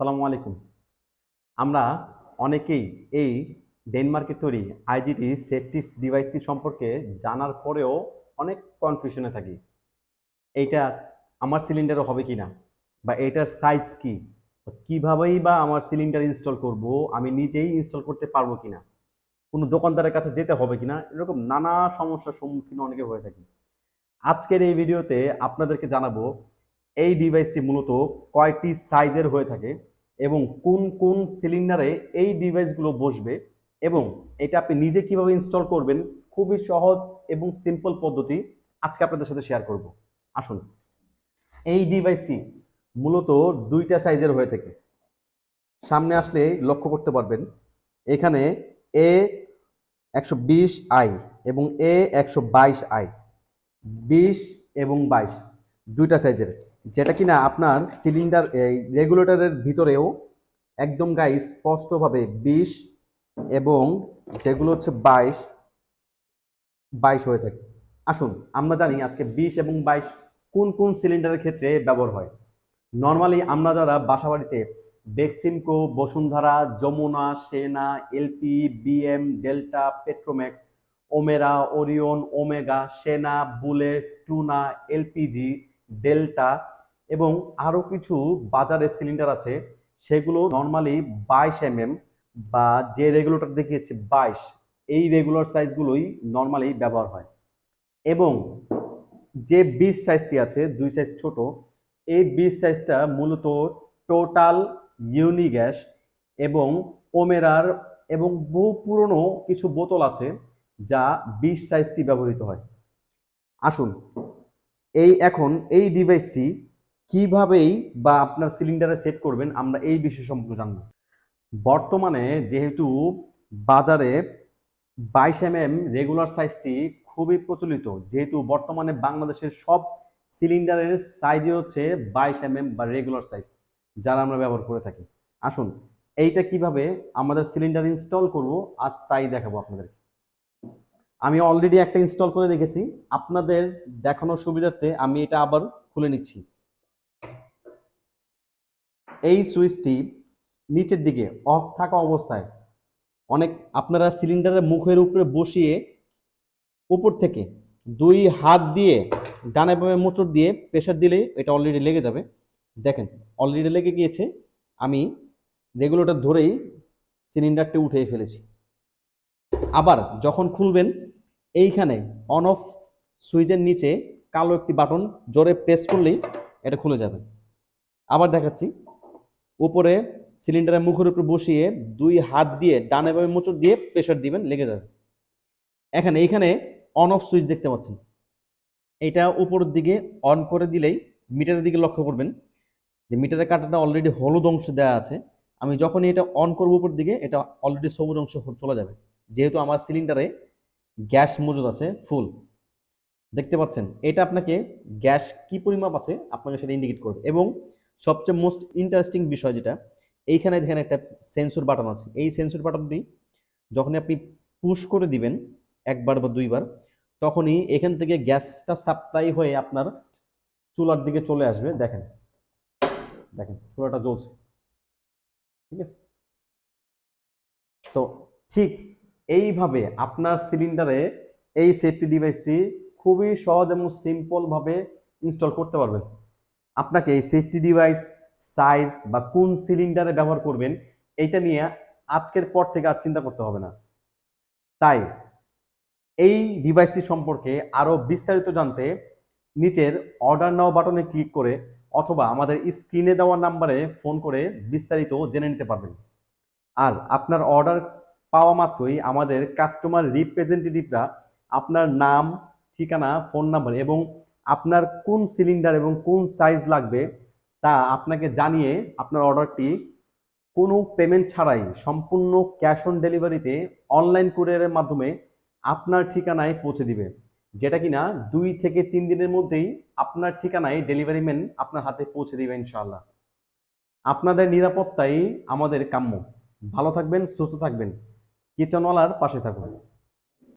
সালামু আলাইকুম। আমরা অনেকেই এই ডেনমার্কে তৈরি আইজিটি সেফটি ডিভাইসটি সম্পর্কে জানার পরেও অনেক কনফিউশনে থাকি। এইটা আমার সিলিন্ডারও হবে কি না বা এটার সাইজ কি? কিভাবেই বা আমার সিলিন্ডার ইনস্টল করব? আমি নিজেই ইনস্টল করতে পারব কিনা? কোনো দোকানদারের কাছে যেতে হবে কি না এরকম নানা সমস্যার সম্মুখীন অনেকে হয়ে থাকি। আজকের এই ভিডিওতে আপনাদেরকে জানাব এই ডিভাইসটি মূলত কয়টি সাইজের হয়ে থাকে? এবং কোন কোন সিলিন্ডারে এই ডিভাইসগুলো বসবে এবং এটা আপনি নিজে কীভাবে ইনস্টল করবেন, খুবই সহজ এবং সিম্পল পদ্ধতি আজকে আপনাদের সাথে শেয়ার করব। আসুন। এই ডিভাইসটি মূলত দুইটা সাইজের হয়ে থাকে। সামনে আসলে লক্ষ্য করতে পারবেন, এখানে এ একশো বিশ আই এবং এ একশো বাইশ আই, বিশ এবং বাইশ, দুইটা সাইজের যেটা কিনা আপনার সিলিন্ডার এই রেগুলেটরের ভিতরেও একদম গায়ে স্পষ্টভাবে বিশ এবং যেগুলো হচ্ছে বাইশ বাইশ হয়ে থাকে। আসুন, আমরা জানি আজকে বিশ এবং বাইশ কোন কোন সিলিন্ডারের ক্ষেত্রে ব্যবহার হয়। নর্মালি আমরা যারা বাসাবাড়িতে Beximco Bashundhara, Jamuna, Sena LP BM Delta, Petromax, Omera, Orion, Omega, Sena, Bullet, Tuna LPG Delta এবং আরও কিছু বাজারে সিলিন্ডার আছে, সেগুলো নর্মালি বাইশ এমএম বা যে রেগুলেটর দেখিয়েছে বাইশ, এই রেগুলার সাইজগুলোই নর্মালি ব্যবহার হয়। এবং যে বিশ সাইজটি আছে, দুই সাইজ ছোট, এই বিশ সাইজটা মূলত টোটাল ইউনিগ্যাস এবং ওমেরার এবং বহু পুরনো কিছু বোতল আছে, যা বিশ সাইজটি ব্যবহৃত হয়। আসুন এই এখন এই ডিভাইসটি কিভাবেই বা আপনার সিলিন্ডারে সেট করবেন, আমরা এই বিষয় সম্পর্কে জানব। বর্তমানে যেহেতু বাজারে বাইশ এম এম রেগুলার সাইজটি খুবই প্রচলিত, যেহেতু বর্তমানে বাংলাদেশের সব সিলিন্ডারের সাইজই হচ্ছে বাইশ এম এম বা রেগুলার সাইজ যারা আমরা ব্যবহার করে থাকি। আসুন, এইটা কীভাবে আমাদের সিলিন্ডার ইনস্টল করব, আজ তাই দেখাবো আপনাদেরকে। আমি অলরেডি একটা ইনস্টল করে রেখেছি। আপনাদের দেখানোর সুবিধার্থে আমি এটা আবার খুলে নিচ্ছি। এই সুইচটি নিচের দিকে অফ থাকা অবস্থায় অনেক আপনারা সিলিন্ডারের মুখের উপরে বসিয়ে উপর থেকে দুই হাত দিয়ে ডানে বামে মোচড় দিয়ে প্রেশার দিলে এটা অলরেডি লেগে যাবে। দেখেন অলরেডি লেগে গিয়েছে। আমি রেগুলেটর ধরেই সিলিন্ডারটি উঠিয়ে ফেলেছি। আবার যখন খুলবেন এইখানে অন অফ সুইচের নিচে কালো একটি বাটন জোরে প্রেস করলেই এটা খুলে যাবে। আবার দেখাচ্ছি, উপরে সিলিন্ডারের মুখের উপর বসিয়ে দুই হাত দিয়ে ডানে বামে মোচড় দিয়ে প্রেশার দিবেন, লেগে যাবে। এখানে, এইখানে অন অফ সুইচ দেখতে পাচ্ছেন। এটা উপরের দিকে অন করে দিলেই মিটারের দিকে লক্ষ্য করবেন। যে মিটারের কাঁটাটা অলরেডি হলুদ অংশ দেওয়া আছে। আমি যখনই এটা অন করব উপর দিকে, এটা অলরেডি সবুজ অংশ চলে যাবে। যেহেতু আমার সিলিন্ডারে গ্যাস মজুদ আছে, ফুল। দেখতে পাচ্ছেন, এটা আপনাকে গ্যাস কি পরিমাপ আছে আপনাকে সেটা ইন্ডিকেট করবে। এবং সবচেয়ে মোস্ট ইন্টারেস্টিং বিষয় যেটা, এইখানে দেখেন একটা সেন্সর বাটন আছে। এই সেন্সর বাটনটি যখনই আপনি পুশ করে দিবেন, একবার বা দুইবার, তখনই এখান থেকে গ্যাসটা সাপ্লাই হয়ে আপনার চুলার দিকে চলে আসবে। দেখেন দেখেন, চুলাটা জ্বলছে। ঠিক আছে? তো ঠিক এইভাবে আপনার সিলিন্ডারে এই সেফটি ডিভাইসটি খুবই সহজ এবং সিম্পলভাবে ইনস্টল করতে পারবেন। আপনাকে এই সেফটি ডিভাইস সাইজ বা কোন সিলিন্ডারে ব্যবহার করবেন, এইটা নিয়ে আজকের পর থেকে আর চিন্তা করতে হবে না। তাই এই ডিভাইসটি সম্পর্কে আরও বিস্তারিত জানতে নিচের অর্ডার নাও বাটনে ক্লিক করে অথবা আমাদের স্ক্রিনে দেওয়া নাম্বারে ফোন করে বিস্তারিত জেনে নিতে পারবেন। আর আপনার অর্ডার পাওয়া মাত্রই আমাদের কাস্টমার রিপ্রেজেন্টেটিভরা আপনার নাম, ঠিকানা ফোন নাম্বার এবং আপনার কোন সিলিন্ডার এবং কোন সাইজ লাগবে তা আপনাকে জানিয়ে আপনার অর্ডারটি কোনো পেমেন্ট ছাড়াই সম্পূর্ণ ক্যাশ অন ডেলিভারিতে অনলাইন কুরিয়ারের মাধ্যমে আপনার ঠিকানায় পৌঁছে দিবে। যেটা কিনা দুই থেকে তিন দিনের মধ্যেই আপনার ঠিকানায় ডেলিভারি ম্যান আপনার হাতে পৌঁছে দিবে ইনশাআল্লাহ। আপনাদের নিরাপত্তাই আমাদের কাম্য। ভালো থাকবেন, সুস্থ থাকবেন। কিচেনওয়ালার পাশে থাকুন।